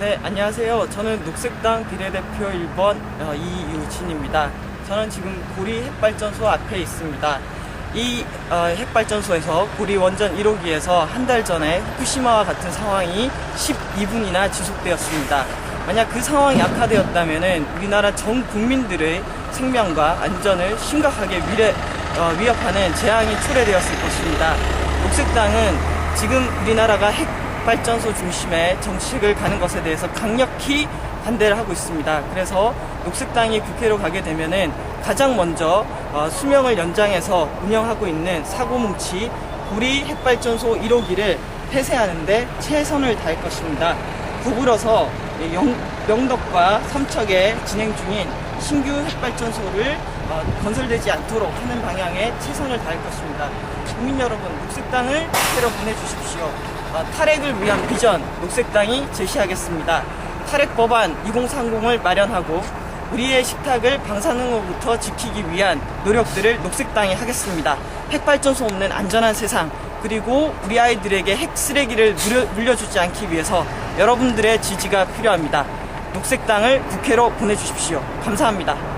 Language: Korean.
네, 안녕하세요. 저는 녹색당 비례대표 1번 어, 이유진입니다. 저는 지금 고리 핵발전소 앞에 있습니다. 이 어, 핵발전소에서 고리 원전 1호기에서 한 달 전에 후쿠시마와 같은 상황이 12분이나 지속되었습니다. 만약 그 상황이 악화되었다면 우리나라 전 국민들의 생명과 안전을 심각하게 위례, 어, 위협하는 재앙이 초래되었을 것입니다. 녹색당은 지금 우리나라가 핵 발전소 중심의 정책을 가는 것에 대해서 강력히 반대를 하고 있습니다. 그래서 녹색당이 국회로 가게 되면은 가장 먼저 어, 수명을 연장해서 운영하고 있는 사고뭉치 구리 핵발전소 1호기를 폐쇄하는데 최선을 다할 것입니다. 더불어서 영덕과 삼척에 진행 중인 신규 핵발전소를 어, 건설되지 않도록 하는 방향에 최선을 다할 것입니다. 국민 여러분, 녹색당을 국회로 보내주십시오. 어, 탈핵을 위한 비전, 녹색당이 제시하겠습니다. 탈핵 법안 2030을 마련하고 우리의 식탁을 방사능으로부터 지키기 위한 노력들을 녹색당이 하겠습니다. 핵발전소 없는 안전한 세상, 그리고 우리 아이들에게 핵 쓰레기를 물려, 물려주지 않기 위해서 여러분들의 지지가 필요합니다. 녹색당을 국회로 보내주십시오. 감사합니다.